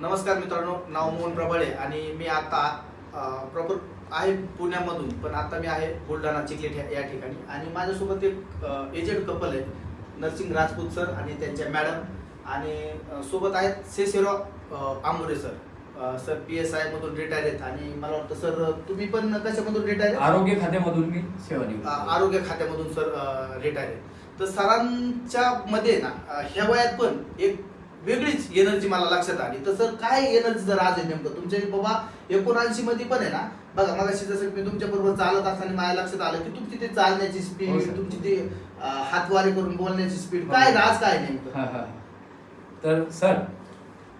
नमस्कार मित्रांनो नाव मोहन प्रबळे आणि मी आता प्रॉपर आहे पुण्यामधून पण आता मी आहे बुलढाणा चिखली ठे- या ठिकाणी. आणि माझ्यासोबत एक एजेड कपल आहे नरसिंग राजपूत सर आणि त्यांच्या मॅडम आणि सोबत आहेत Seserao Ambore sir. Sir P S I मधून रिटायर आहेत आणि मला वाटतं सर तुम्ही पण कशामधून रिटायर आरोग्य खात्यामधून मी सेवा आरोग्य खात्यामधून सर रिटायर आहेत. तर सरांच्या मध्ये ना ह्या वयात पण एक वेगळीच एनर्जी मला लक्षात आली. तर सर काय एनर्जी जर आज आहे नेमकं? तुमच्या बाबा एकोणऐंशी मध्ये पण आहे ना? बघा मगाशी जसं मी तुमच्या बरोबर चालत असताना माझ्या लक्षात आलं की तुमची ते चालण्याची हो, स्पीड सर. तुमची ते हातवारे करून बोलण्याची स्पीड काय राज काय नेमकं? हा, हा. तर सर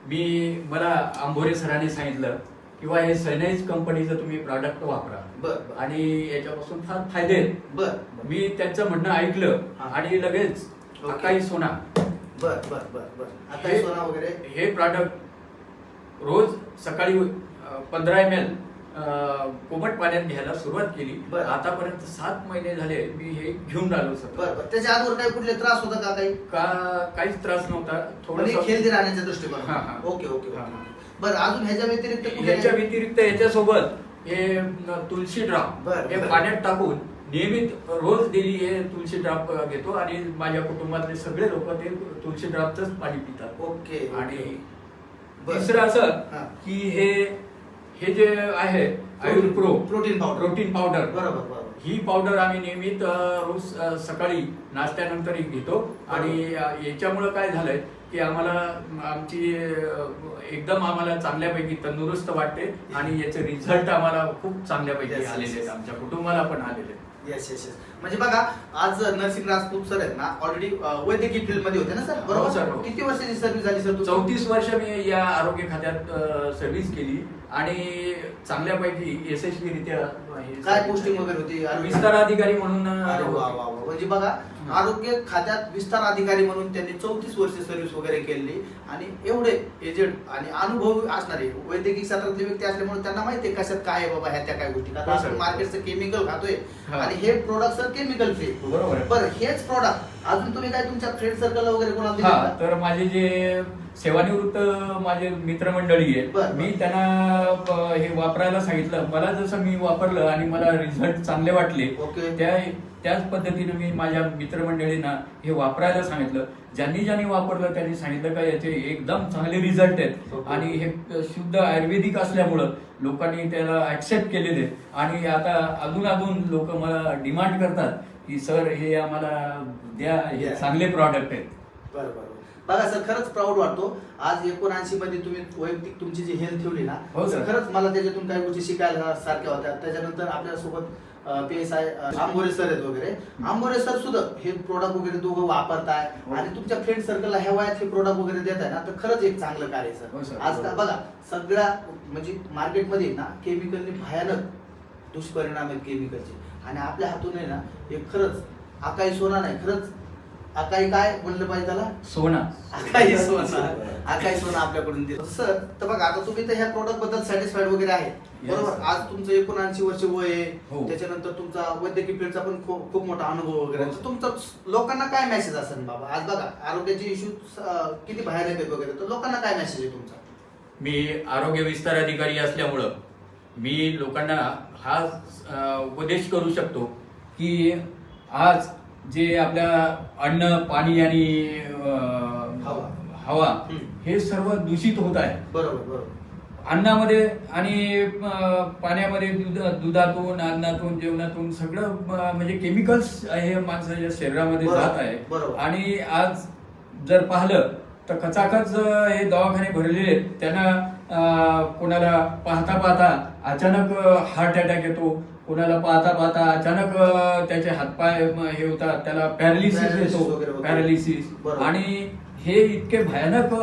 मी मला आंबोरे सरांनी सांगितलं किंवा हे सैनाईज कंपनीचं तुम्ही प्रॉडक्ट वापरा. आणि याच्यापासून फार फायदे आहेत. बर मी त्यांचं म्हणणं ऐकलं हा. आणि लगेच. अकाई सोना बर बर बर बर. आता हे- सोना वगैरे? हे प्रॉडक्ट रोज सकाळी पंधरा एम एल कोमट पाण्यात घ्यायला सुरुवात केली. बरं. आतापर्यंत सात महिने झाले मी हे घेऊन राहिलो सर बर त्याच्या आजवर काही कुठले त्रास होता का काही? का काहीच त्रास नव्हता. म्हणजे थोडं हेल्दी राहण्याच्या दृष्टिकोन हा, हा. ओके ओके हा, हा. बरं अजून ह्याच्या व्यतिरिक्त कुठले याच्या व्यतिरिक्त याच्यासोबत हे न, तुळशी ड्राप बरं, हे बरं. पाण्यात टाकून नियमित रोज डेली हे तुळशी ड्राप घेतो आणि माझ्या कुटुंबातले सगळे लोक ते तुळशी ड्रापच पाणी पितात ओके आणि. तिसरं असं. की हे हे जे आहे आयुर् pro protein powder protein powder बरोबर बरोबर ही पावडर आम्ही नियमित रोज सकाळी नाश्त्यानंतर घेतो आणि याच्यामुळं काय झालंय की आम्हाला आमची एकदम आम्हाला चांगल्यापैकी तंदुरुस्त वाटते आणि याचे रिझल्ट आम्हाला खूप चांगल्यापैकी आलेले आहेत. आमच्या कुटुंबाला पण आलेले आहेत. येस येस येस म्हणजे बघा आज नरसिंग राजपूत सर आहेत ना ऑलरेडी वैद्यकीय फील्डमध्ये होते ना सर हो, sir, बरोबर हो. किती वर्षाची सर्व्हिस झाली सर चौतीस वर्ष मी या आरोग्य खात्यात सर्व्हिस केली. आणि चांगल्यापैकी यशस्वीरित्या हे काय पोस्टिंग वगैरे होती? विस्तार अधिकारी म्हणून अ, अरे वा वा वा. म्हणजे बघा आरोग्य खात्यात विस्तार अधिकारी म्हणून त्यांनी चौतीस वर्ष सर्व्हिस वगैरे केली आणि एवढे एजंट आणि अनुभवी असणारे वैद्यकीय क्षेत्रातले व्यक्ती असल्यामुळे त्यांना माहिती आहे कशात काय आहे बाबा ह्या त्या काय गोष्टी कारण. आपण मार्केटचं केमिकल खातोय. आणि हे प्रोडक्ट सर केमिकल फ्री बरोबर आहे. बरं हेच प्रोडक्ट अजून तुम्ही काय तुमच्या फ्रेंड सर्कल वगैरे कोणाला दिले हा का? तर माझे जे सेवानिवृत्त माझे मित्रमंडळी बर, आहेत. मी त्यांना हे वापरायला सांगितलं मला जसं मी वापरलं आणि मला रिझल्ट चांगले वाटले ओके. त्या त्याच पद्धतीने मी माझ्या मित्रमंडळींना हे वापरायला सांगितलं ज्यांनी ज्यांनी वापरलं त्यांनी सांगितलं का याचे एकदम चांगले रिझल्ट आहेत. आणि हे शुद्ध आयुर्वेदिक असल्यामुळं लोकांनी त्याला ऍक्सेप्ट केलेले आहेत. आणि आता अजून अजून लोक मला डिमांड करतात की सर हे आम्हाला द्या हे. चांगले प्रॉडक्ट आहेत बरं बरं बरं. बघा सर खरंच प्राऊड वाटतो आज एकोणऐंशी मध्ये तुम्ही वैयक्तिक तुमची जी हेल्थ ठेवली ना हो, सर. खरंच मला त्याच्यातून काही गोष्टी शिकायला सारख्या होत्या त्याच्यानंतर आपल्यासोबत P S I Ambore sir आहेत वगैरे आंबोरे सर सुद्धा हे प्रोडक्ट वगैरे दोघं वापरताय हो. आणि तुमच्या फ्रेंड सर्कलला ह्या वयात हे प्रोडक्ट वगैरे देत आहे ना तर खरंच एक चांगलं कार्य हो, सर सर. आज का- बघा सगळ्या म्हणजे मार्केटमध्ये ना केमिकलने भयानक दुष्परिणाम आहेत केमिकलचे आणि आपल्या हातून आहे ना एक खरंच आकाई सोना नाही खरंच आकाई काय म्हणलं पाहिजे त्याला? सोना. आकाई सोना. आकाई सोना आपल्याकडून देतो. सर तर बघा आता तुम्ही तर ह्या प्रोडक्टबद्दल सॅटिस्फाईड वगैरे आहे. बरोबर. आज तुमचं एकोणऐंशी वर्ष वय आहे. हो. त्याच्यानंतर तुमचा वैद्यकीय फील्डचा पण खूप मोठा अनुभव वगैरे. हो. तुमचा लोकांना काय मेसेज असेल बाबा? आज बघा आरोग्याचे इश्यू किती भयानक आहेत वगैरे तर लोकांना काय मेसेज आहे तुमचा? मी आरोग्य विस्तार अधिकारी असल्यामुळं मी लोकांना हा उपदेश करू शकतो की आज जे आपल्या अन्न पाणी आणि हवा. हवा हम्म. हे सर्व दूषित होत आहे बरोबर बरोबर अन्नामध्ये आणि अ, पाण्यामध्ये दुध दुधातून अन्नातून जेवणातून सगळं अ, म्हणजे केमिकल्स हे माणसाच्या शरीरामध्ये बरोबर, जात आहे बरोबर. आणि आज जर पाहिलं तर खचाखच अ, हे दवाखाने भरलेले आहेत त्यांना अ, कोणाला पाहता पाहता अचानक हार्ट अटॅक येतो कोणाला पाहता पाहता अचानक त्याचे हातपाय हे होतात त्याला पॅरालिसिस येतो. पॅरालिसिस. आणि हे इतके भयानक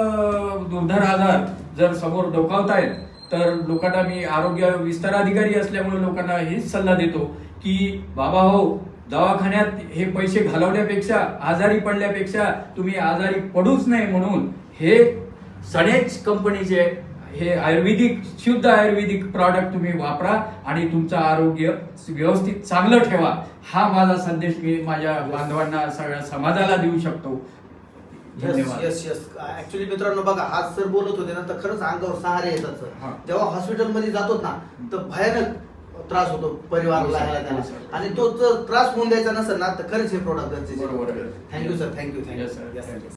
दुर्धर आजार जर समोर डोकावतायत तर लोकांना मी आरोग्य विस्तार अधिकारी असल्यामुळे लोकांना हेच सल्ला देतो की बाबा हो दवाखान्यात हे पैसे घालवण्यापेक्षा आजारी पडल्यापेक्षा तुम्ही आजारी पडूच नाही म्हणून हे सनेज कंपनीचे हे आयुर्वेदिक शुद्ध आयुर्वेदिक प्रॉडक्ट तुम्ही वापरा आणि तुमचं आरोग्य व्यवस्थित चांगलं ठेवा. हा माझा संदेश मी माझ्या बांधवांना सगळ्या समाजाला देऊ शकतो. यस यस ऍक्च्युली मित्रांनो बघा आज सर बोलत होते ना तर खरंच अंगावर सहारे येतात. सर जेव्हा हॉस्पिटलमध्ये जातो ना तर भयानक त्रास होतो परिवाराला हो, सर. हो, सर. आणि तो जर त्रास होऊन द्यायचा नसेल ना तर खरंच हे प्रोडक्ट गरजेचे. Thank you sir thank you. थँक्यू